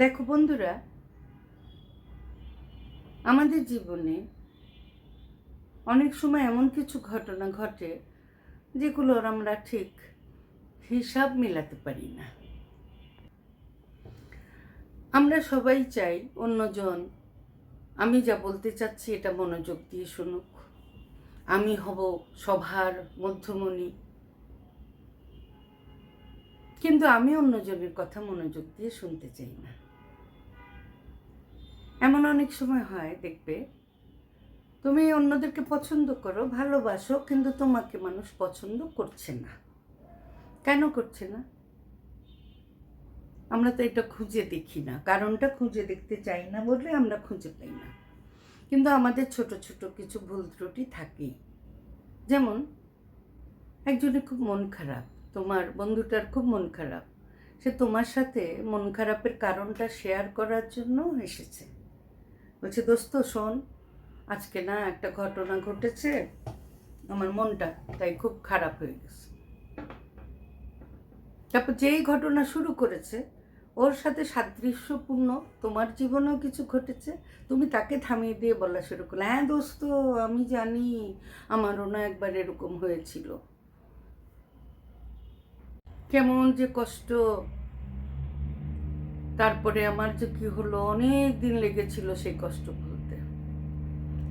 দেখো বন্ধুরা, আমাদের জীবনে অনেক সময় এমন কিছু ঘটনা ঘটে যেগুলোর আমরা ঠিক হিসাব মেলাতে পারি না। আমরা সবাই চাই অন্যজন, আমি যা বলতে চাচ্ছি এটা মনোযোগ দিয়ে শুনুক। আমি হব সভার মধ্যমণি। কিন্তু আমি অন্যজনের কথা মনোযোগ দিয়ে শুনতে চাই না। এমন অনেক সময় হয় দেখবে। তুমি অন্যদেরকে পছন্দ করো, ভালোবাসো, কিন্তু তোমাকে মানুষ পছন্দ করছে না। কেন করছে না? আমরা তো এটা খুঁজে দেখি না। কারণটা খুঁজে দেখতে চাই না বলে আমরা খুঁজে পাই না। কিন্তু আমাদের ছোট ছোট কিছু ভুল ত্রুটি থাকেই। যেমন, একজনের খুব মন খারাপ, তোমার বন্ধুটার খুব মন খারাপ। সে তোমার সাথে মন খারাপের কারণটা শেয়ার করার জন্য এসেছে। বলছে, দোস্ত, শোন, আজকে না একটা ঘটনা ঘটেছে, আমার মনটা তাই খুব খারাপ হয়ে গেছে। তারপর যেই ঘটনা শুরু করেছে, ওর সাথে সাদৃশ্যপূর্ণ তোমার জীবনেও কিছু ঘটেছে, তুমি তাকে থামিয়ে দিয়ে বলা শুরু করলে হ্যাঁ দোস্ত, আমি জানি, আমারও না একবার এরকম হয়েছিল। কেমন যে কষ্ট তারপরে আমার যে কি হলো, অনেক দিন লেগেছিল সেই কষ্ট ভুলতে।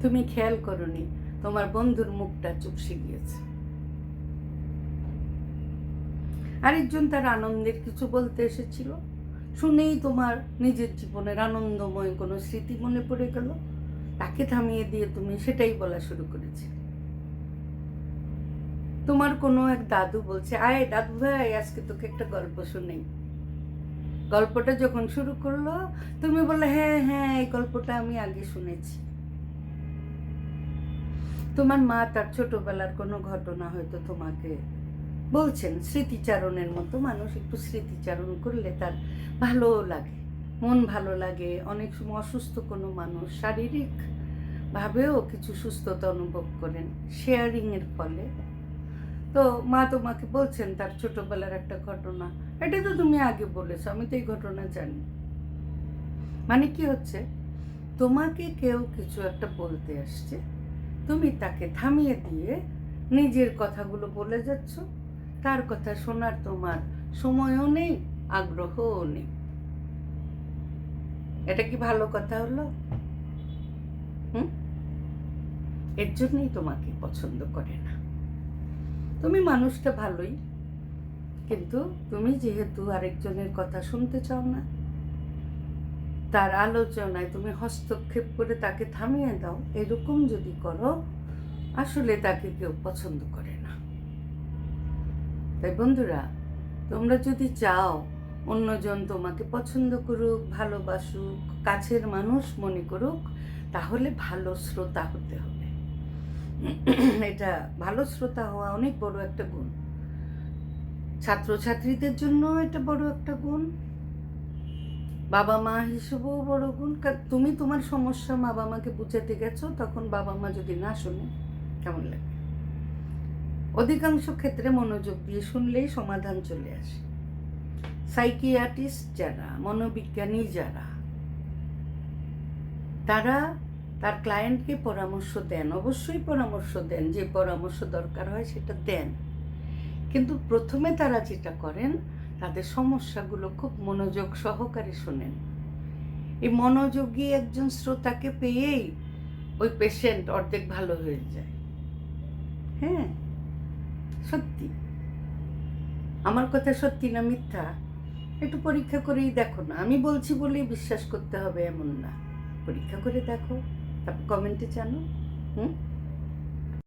তুমি খেয়াল করনি, তোমার বন্ধুর মুখটা চুপসে গিয়েছে। আরেকজন তার আনন্দের কিছু বলতে এসেছিল। শুনেই তোমার নিজের জীবনের আনন্দময় কোনো স্মৃতি মনে পড়ে গেল। তাকে থামিয়ে দিয়ে তুমি সেটাই বলা শুরু করেছিলে। তোমার কোনো এক দাদু বলছে, আয় দাদু ভাই, আজকে তোকে একটা গল্প শুনেই। গল্পটা যখন শুরু করল, তুমি বললে হ্যাঁ হ্যাঁ এই গল্পটা আমি আগে শুনেছি। তোমার মা তার ছোটবেলার কোনো ঘটনা হয়তো তোমাকে বলছেন, স্মৃতিচারণের মতো। মানুষ একটু স্মৃতিচারণ করলে তার ভালো লাগে, মন ভালো লাগে। অনেক সময় অসুস্থ কোনো মানুষ শারীরিক ভাবেও কিছু সুস্থতা অনুভব করেন শেয়ারিংয়ের ফলে। তো মা তোমাকে বলছেন তার ছোটবেলার একটা ঘটনা। এটা তো তুমি আগে বলেছ, আমি তো এই ঘটনা জানি। মানে কি হচ্ছে? তোমাকে কেউ কিছু একটা বলতে আসছে, তুমি তাকে থামিয়ে দিয়ে নিজের কথাগুলো বলে যাচ্ছ, তার কথা শোনার তোমার সময়ও নেই, আগ্রহও নেই। এটা কি ভালো কথা হলো? হুম? এর জন্যই তোমাকে পছন্দ করে না। তুমি মানুষটা ভালোই, কিন্তু তুমি যেহেতু আরেকজনের কথা শুনতে চাও না, তার আলোচনায় তুমি হস্তক্ষেপ করে তাকে থামিয়ে দাও, এরকম যদি করো, আসলে তাকে কেউ পছন্দ করে না। তাই বন্ধুরা, তোমরা যদি চাও অন্যজন তোমাকে পছন্দ করুক, ভালোবাসুক, কাছের মানুষ মনে করুক, তাহলে ভালো শ্রোতা হতে হবে। এটা ভালো শ্রোতা হওয়া অনেক বড় একটা গুণ। ছাত্রছাত্রীদের জন্য এটা বড় একটা গুণ। বাবা মা হিসেবেও বড় গুণ। তুমি তোমার সমস্যা মা মাকে বুঝাতে গেছো, তখন বাবা মা যদি না শোনে, কেমন লাগে? অধিকাংশ ক্ষেত্রে মনোযোগ দিয়ে শুনলেই সমাধান চলে আসে। সাইকিয়াটিস্ট যারা, মনোবিজ্ঞানী যারা, তারা তার ক্লায়েন্টকে পরামর্শ দেন, অবশ্যই পরামর্শ দেন, যে পরামর্শ দরকার হয় সেটা দেন। কিন্তু প্রথমে তারা যেটা করেন, তাদের সমস্যাগুলো খুব মনোযোগ সহকারে শোনেন। এই মনোযোগী একজন শ্রোতাকে পেয়েই ওই পেশেন্ট অর্ধেক ভালো হয়ে যায়। হ্যাঁ সত্যি। আমার কথা সত্যি না মিথ্যা? একটু পরীক্ষা করেই দেখো না। আমি বলছি বলেই বিশ্বাস করতে হবে এমন না। পরীক্ষা করে দেখো। কমেন্টে জানো হুম?